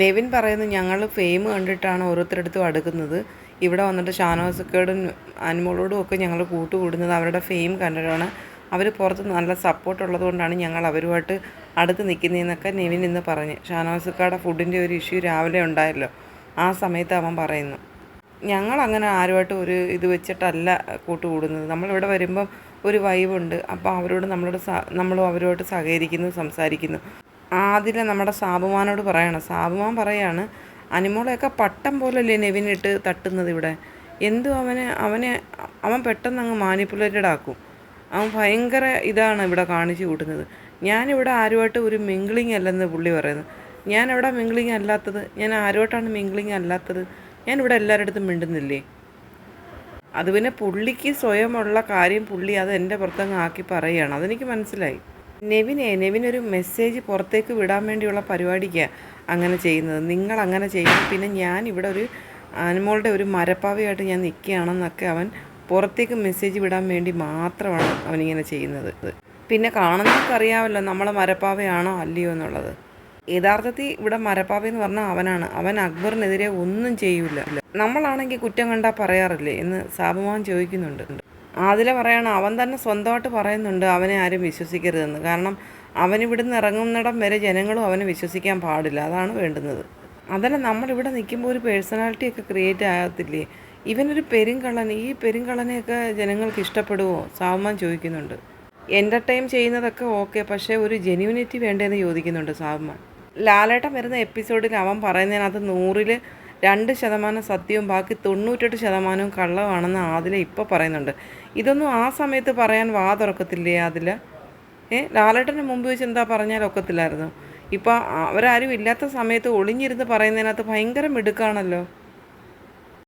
നെവിൻ പറയുന്നു ഞങ്ങൾ ഫെയിം കണ്ടിട്ടാണ് ഓരോരുത്തരടുത്തും അടുക്കുന്നത്. ഇവിടെ വന്നിട്ട് ഷാനോസക്കേടും അനുമോളോടും ഒക്കെ ഞങ്ങൾ കൂട്ടുകൂടുന്നത് അവരുടെ ഫെയിം കണ്ടിട്ടാണ്. അവർ പുറത്ത് നല്ല സപ്പോർട്ട് ഉള്ളതുകൊണ്ടാണ് ഞങ്ങൾ അവരുമായിട്ട് അടുത്ത് നിൽക്കുന്നതെന്നൊക്കെ നെവിൻ ഇന്ന് പറഞ്ഞു. ഷാനോസക്കാടെ ഫുഡിന്റെ ഒരു ഇഷ്യൂ രാവിലെ ഉണ്ടായല്ലോ. ആ സമയത്ത് അവൻ പറയുന്നു ഞങ്ങൾ അങ്ങനെ ആരുമായിട്ട് ഒരു ഇത് വെച്ചിട്ടല്ല കൂട്ടുകൂടുന്നത്. നമ്മളിവിടെ വരുമ്പം ഒരു വൈബുണ്ട് അപ്പോൾ അവരോട് നമ്മളോട് നമ്മളും അവരുമായിട്ട് സഹകരിക്കുന്നു സംസാരിക്കുന്നു. ആദ്യം നമ്മുടെ സാബുമാനോട് പറയണം. സാബുമാൻ പറയാണ് അനിമോളെയൊക്കെ പട്ടം പോലല്ലേ നെവിനിട്ട് തട്ടുന്നത് ഇവിടെ? എന്തും അവനെ അവനെ അവൻ പെട്ടെന്ന് അങ്ങ് മാനിപ്പുലേറ്റഡ് ആക്കും. അവൻ ഭയങ്കര ഇതാണ് ഇവിടെ കാണിച്ചു കൂട്ടുന്നത്. ഞാനിവിടെ ആരുമായിട്ട് ഒരു മിംഗ്ലിങ് അല്ലെന്ന് പുള്ളി പറയുന്നത്. എവിടെ മിംഗ്ലിങ് അല്ലാത്തത് ഞാൻ ആരുമായിട്ടാണ് മിംഗ്ലിങ് അല്ലാത്തത്? ഞാൻ ഇവിടെ എല്ലാവരുടെ അടുത്തും മിണ്ടുന്നില്ലേ? അത് പിന്നെ പുള്ളിക്ക് സ്വയമുള്ള കാര്യം പുള്ളി അത് എന്റെ പുറത്തങ്ങ് ആക്കി പറയുകയാണ്. അതെനിക്ക് മനസ്സിലായി. നെവിനെ നെവിനൊരു മെസ്സേജ് പുറത്തേക്ക് വിടാൻ വേണ്ടിയുള്ള പരിപാടിക്കാണ് അങ്ങനെ ചെയ്യുന്നത്. നിങ്ങൾ അങ്ങനെ ചെയ്യും. പിന്നെ ഞാൻ ഇവിടെ ഒരു ആനിമോളുടെ ഒരു മരപ്പാവയായിട്ട് ഞാൻ നിൽക്കുകയാണെന്നൊക്കെ അവൻ പുറത്തേക്ക് മെസ്സേജ് വിടാൻ വേണ്ടി മാത്രമാണ് അവനിങ്ങനെ ചെയ്യുന്നത്. പിന്നെ കാണുന്നവർക്ക് അറിയാമല്ലോ നമ്മളെ മരപ്പാവയാണോ അല്ലയോ എന്നുള്ളത്. യഥാർത്ഥത്തിൽ ഇവിടെ മരപ്പാവ എന്ന് പറഞ്ഞാൽ അവനാണ്. അവൻ അക്ബറിനെതിരെ ഒന്നും ചെയ്യൂല. നമ്മളാണെങ്കിൽ കുറ്റം കണ്ടാൽ പറയാറില്ലേ എന്ന് സാബുമാൻ ചോദിക്കുന്നുണ്ട്. ആദില പറയണം അവൻ തന്നെ സ്വന്തമായിട്ട് പറയുന്നുണ്ട് അവനെ ആരും വിശ്വസിക്കരുതെന്ന്. കാരണം അവനിവിടുന്ന് ഇറങ്ങുന്നിടം വരെ ജനങ്ങളും അവനെ വിശ്വസിക്കാൻ പാടില്ല. അതാണ് വേണ്ടുന്നത്. അതല്ല നമ്മളിവിടെ നിൽക്കുമ്പോൾ ഒരു പേഴ്സണാലിറ്റി ഒക്കെ ക്രിയേറ്റ് ആകത്തില്ലേ? ഇവനൊരു പെരുങ്കള്ളൻ. ഈ പെരുങ്കള്ളനെയൊക്കെ ജനങ്ങൾക്ക് ഇഷ്ടപ്പെടുമോ സാവുമാൻ ചോദിക്കുന്നുണ്ട്. എന്റർടൈൻ ചെയ്യുന്നതൊക്കെ ഓക്കെ പക്ഷേ ഒരു ജെന്യൂനിറ്റി വേണ്ടതെന്ന് ചോദിക്കുന്നുണ്ട് സാവുമാൻ ലാലേട്ടൻ വരുന്ന എപ്പിസോഡിൽ അവൻ പറയുന്നതിനകത്ത് നൂറിൽ രണ്ട് ശതമാനം സത്യവും ബാക്കി തൊണ്ണൂറ്റെട്ട് ശതമാനവും കള്ളമാണെന്ന് ആദില ഇപ്പോൾ പറയുന്നുണ്ട്. ഇതൊന്നും ആ സമയത്ത് പറയാൻ വാ തുറക്കത്തില്ലേ ആദില? ഏ ലാലേട്ടന്റെ മുമ്പ് വെച്ച് എന്താ പറഞ്ഞാൽ ഒക്കത്തില്ലായിരുന്നു. ഇപ്പോൾ അവരാരും ഇല്ലാത്ത സമയത്ത് ഒളിഞ്ഞിരുന്ന് പറയുന്നതിനകത്ത് ഭയങ്കര മിടുക്കാണല്ലോ.